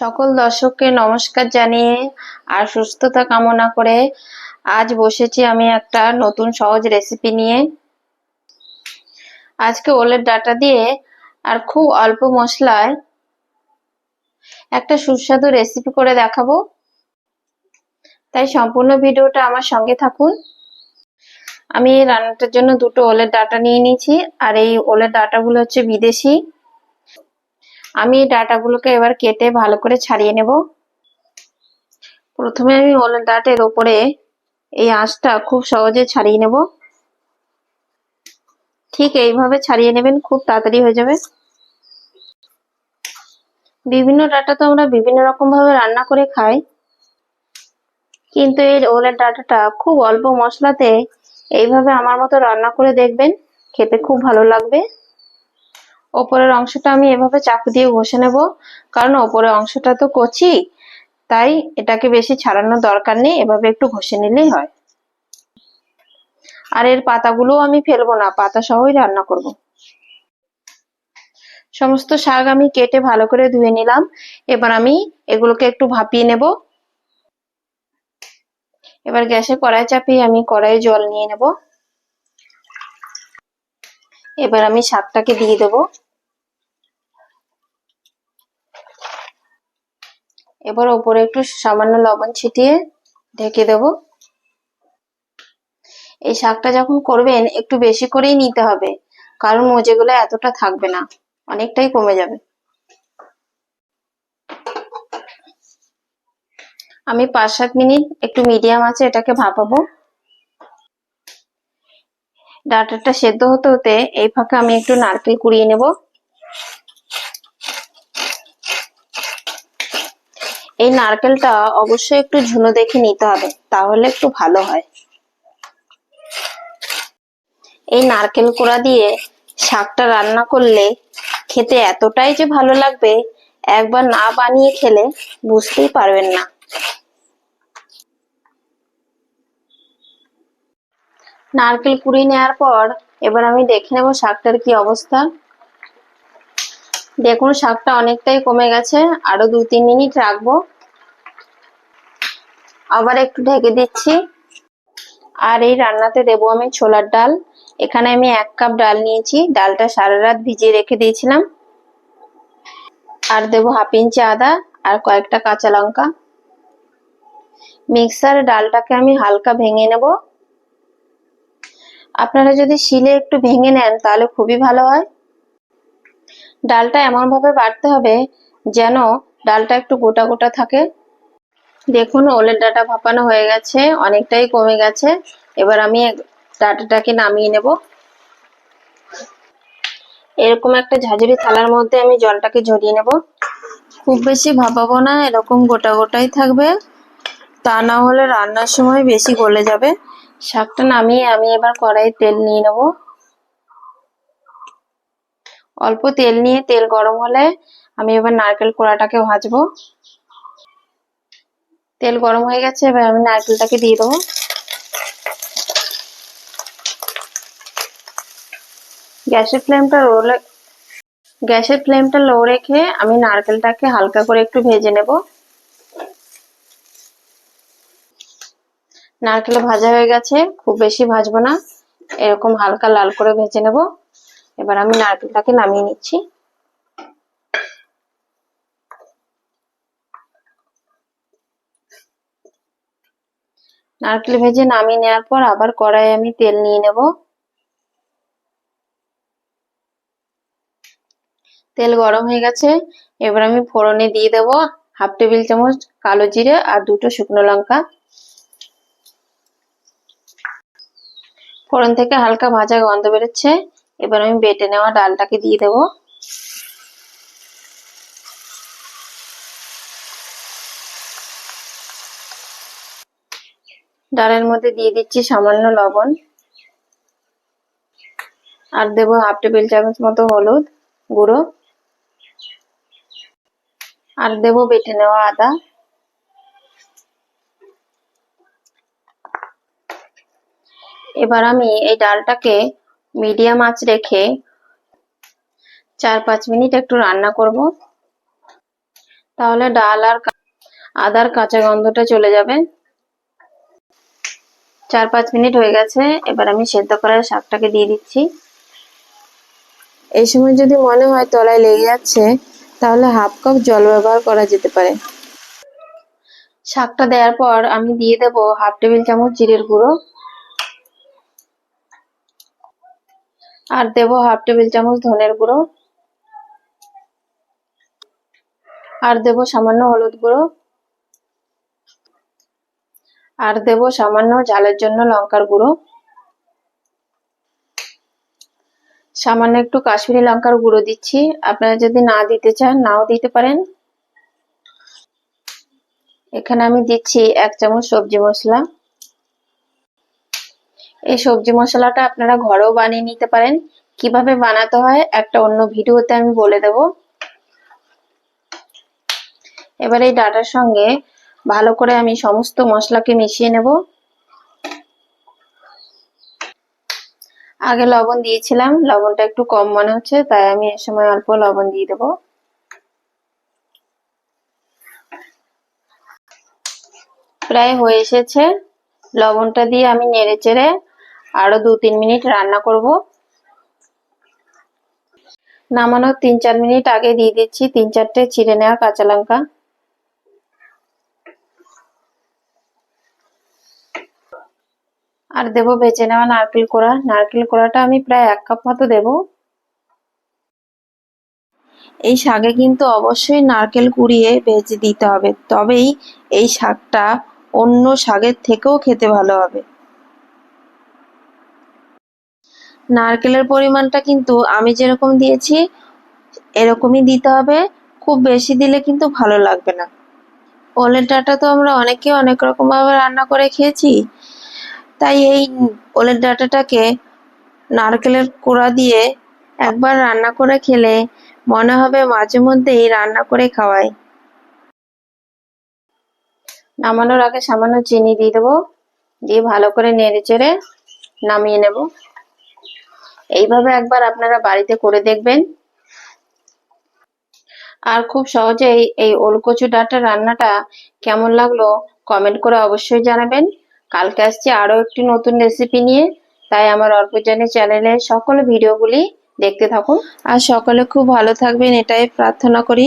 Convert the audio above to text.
সকল দর্শককে নমস্কার জানিয়ে আর সুস্থতা কামনা করে আজ বসেছি আমি একটা নতুন সহজ রেসিপি নিয়ে। আজকে ওলের ডাটা দিয়ে আর খুব অল্প মশলায় একটা সুস্বাদু রেসিপি করে দেখাবো। তাই সম্পূর্ণ ভিডিওটা আমার সঙ্গে থাকুন। আমি এই রান্নাটার জন্য দুটো ওলের ডাটা নিয়ে নিয়েছি আর এই ওলের ডাটাগুলো হচ্ছে বিদেশি। আমি ডাটাগুলোকে এবার কেটে ভালো করে ছাড়িয়ে নেব। প্রথমে আমি ডাটের ওপরে এই আঁশটা খুব সহজে ছাড়িয়ে নেব। ঠিক এইভাবে ছাড়িয়ে নেবেন, খুব তাড়াতাড়ি হয়ে যাবে। বিভিন্ন ডাটা তো আমরা বিভিন্ন রকম ভাবে রান্না করে খাই, কিন্তু এই ওলের ডাটাটা খুব অল্প মশলাতে এইভাবে আমার মতো রান্না করে দেখবেন, খেতে খুব ভালো লাগবে। ওপরের অংশটা আমি এভাবে চাকু দিয়ে ঘষে নেব। কারণ ওপরের অংশটা তো কচি, তাই এটাকে বেশি ছাড়ানোর দরকার নেই, এভাবে একটু ঘষে নিলেই হয়। আর এর পাতাগুলো আমি ফেলব না পাতা সহই রান্না করব। সমস্ত শাক আমি কেটে ভালো করে ধুয়ে নিলাম। এবার আমি এগুলোকে একটু ভাপিয়ে নেব। এবার গ্যাসে কড়াই চাপিয়ে আমি কড়াইয়ে জল নিয়ে নেব। এবার আমি শাকটাকে দিয়ে দেব। এবার ওপরে একটু সামান্য লবণ ছিটিয়ে ঢেকে দেব। এই শাকটা যখন করবেন, একটু বেশি করেই নিতে হবে, কারণ মজেগুলো এতটা থাকবে না, অনেকটাই কমে যাবে। আমি পাঁচ সাত মিনিট একটু মিডিয়াম আছে এটাকে ভাপাবো। ডাটাটা সেদ্ধ হতে হতে এই ফাঁকে আমি একটু নারকেল কুড়িয়ে নেব। এই নারকেলটা অবশ্যই একটু ঝুনো দেখে নিতে হবে, তাহলে একটু ভালো হয়। এই নারকেল কোড়া দিয়ে শাকটা রান্না করলে খেতে এতটাই যে ভালো লাগবে, একবার না বানিয়ে খেলে বুঝতেই পারবেন না। নারকেল কুড়িয়ে নেওয়ার পর এবার আমি দেখে নেব শাকটার কি অবস্থা। দেখুন, শাকটা অনেকটাই কমে গেছে। আরও দু, তিন মিনিট রাখব। আবার একটু ঢেকে দিচ্ছি। আর এই রান্নাতে দেবো আমি ছোলার ডাল। এখানে আমি এক কাপ ডাল নিয়েছি। ডালটা সারা রাত ভিজিয়ে রেখে দিয়েছিলাম। আর দেবো হাফ ইঞ্চি আদা আর কয়েকটা কাঁচা লঙ্কা। মিক্সারে ডালটাকে আমি হালকা ভেঙে নেব। আপনারা যদি শিলে একটু ভেঙে নেন, তাহলে খুবই ভালো হয়। ডালটা এমন ভাবে বাটতে হবে যেন ডালটা একটু গোটা গোটা থাকে। দেখুন, ওলের ডাটা ভাপানো হয়ে গেছে, অনেকটাই কমে গেছে। এবার আমি ডাটাটাকে নামিয়ে নেব। এরকম একটা ঝাঁঝরি থালার মধ্যে আমি জলটাকে ঝরিয়ে নেব। খুব বেশি ভাপাবো না, এরকম গোটা গোটাই থাকবে। তা না হলে রান্নার সময় বেশি গলে যাবে। শাকটা নামিয়ে আমি এবার কড়াই তেল নিয়ে নেব। অল্প তেল নিয়ে তেল গরম হলে আমি এবার নারকেল কোড়াটাকে ভাজবো। তেল গরম হয়ে গেছে, এবার আমি নারকেলটাকে দিয়ে দেবো। গ্যাসের ফ্লেমটা রোলে গ্যাসের ফ্লেমটা লো রেখে আমি নারকেলটাকে হালকা করে একটু ভেজে নেব। নারকেল ভাজা হয়ে গেছে, খুব বেশি ভাজবো না, এরকম হালকা লাল করে ভেজে নেব। এবার আমি নারকেলটাকে নামিয়ে নিচ্ছি। নারকেল ভেজে নামিয়ে নেওয়ার পর আবার কড়াই আমি তেল নিয়ে নেব। তেল গরম হয়ে গেছে, এবার আমি ফোড়নে দিয়ে দেব হাফ টেবিল চামচ কালো জিরে আর দুটো শুকনো লঙ্কা। ফোড়ন থেকে হালকা ভাজা গন্ধ বেরোচ্ছে। এবার আমি বেটে নেওয়া ডালটাকে দিয়ে দেব। ডালের মধ্যে দিয়ে দিচ্ছি সামান্য লবণ। আর দেবো হাফ টেবিল চামচ মতো হলুদ গুঁড়ো। আর দেবো বেটে নেওয়া আদা। এবার আমি এই ডালটাকে মিডিয়াম আঁচ রেখে চার পাঁচ মিনিট একটু রান্না করব। তাহলে ডাল আর আদার কাঁচা গন্ধটা চলে যাবে। চার পাঁচ মিনিট হয়ে গেছে এবার আমি সেদ্ধ করা শাকটাকে দিয়ে দিচ্ছি। এই সময় যদি মনে হয় তলায় লেগে যাচ্ছে তাহলে হাফ কাপ জল ব্যবহার করা যেতে পারে। শাকটা দেওয়ার পর আমি দিয়ে দেব হাফ টেবিল চামচ জিরের গুঁড়ো। আর দেব হাফ টেবিল চামচ ধনের গুঁড়ো। আর দেব সামান্য হলুদ গুঁড়ো। আর দেব সামান্য ঝালের জন্য লঙ্কার গুঁড়ো। সামান্য একটু কাশ্মীরি লঙ্কার গুঁড়ো দিচ্ছি। আপনারা যদি না দিতে চান, নাও দিতে পারেন। এখানে আমি দিচ্ছি এক চামচ সবজি মশলা। এই সবজি মশলাটা আপনারা ঘরেও বানিয়ে নিতে পারেন। কীভাবে বানাতে হয় একটা অন্য ভিডিওতে আমি বলে দেব। এবার এই ডাটার সঙ্গে ভালো করে আমি সমস্ত মশলাকে মিশিয়ে নেব। আগে লবণ দিয়েছিলাম, লবণটা একটু কম মনে হচ্ছে, তাই আমি এ সময় অল্প লবণ দিয়ে দেব। প্রায় হয়ে এসেছে। লবণটা দিয়ে আমি নেড়ে চেড়ে আরও দু তিন মিনিট রান্না করব। নামানোর তিন চার মিনিট আগে দিয়ে দিচ্ছি তিন চারটে চিড়ে নেওয়া কাঁচা লঙ্কা। আর দেবো বেছে নেওয়া নারকেল কোড়া। নারকেল কোড়াটা আমি প্রায় এক কাপ মতো দেব। এই শাকে কিন্তু অবশ্যই নারকেল কুড়িয়ে ভেজে দিতে হবে। তবেই এই শাকটা অন্য শাকের থেকেও খেতে ভালো হবে। নারকেলের পরিমাণটা কিন্তু আমি যেরকম দিয়েছি, এরকমই দিতে হবে। খুব বেশি দিলে কিন্তু ভালো লাগবে না। ওলের ডাঁটা তো আমরা অনেকে অনেক রকম ভাবে রান্না করে খেয়েছি। তাই এই ওলের ডাঁটাটাকে নারকেলের কোড়া দিয়ে একবার রান্না করে খেলে মনে হবে মাঝে মধ্যেই রান্না করে খাওয়াই নামানোর আগে সামান্য চিনি দিয়ে দেবো, দিয়ে ভালো করে নেড়ে চেড়ে নামিয়ে নেব। এইভাবে একবার আপনারা বাড়িতে করে দেখবেন। আর খুব সহজেই এই ওলকচু ডাটা রান্নাটা কেমন লাগল কমেন্ট করে অবশ্যই জানাবেন। কালকে আসছি আরও একটি নতুন রেসিপি নিয়ে। তাই আমার অর্পজানের চ্যানেলে সকল ভিডিওগুলি দেখতে থাকুন। আর সকলে খুব ভালো থাকবেন, এটাই প্রার্থনা করি।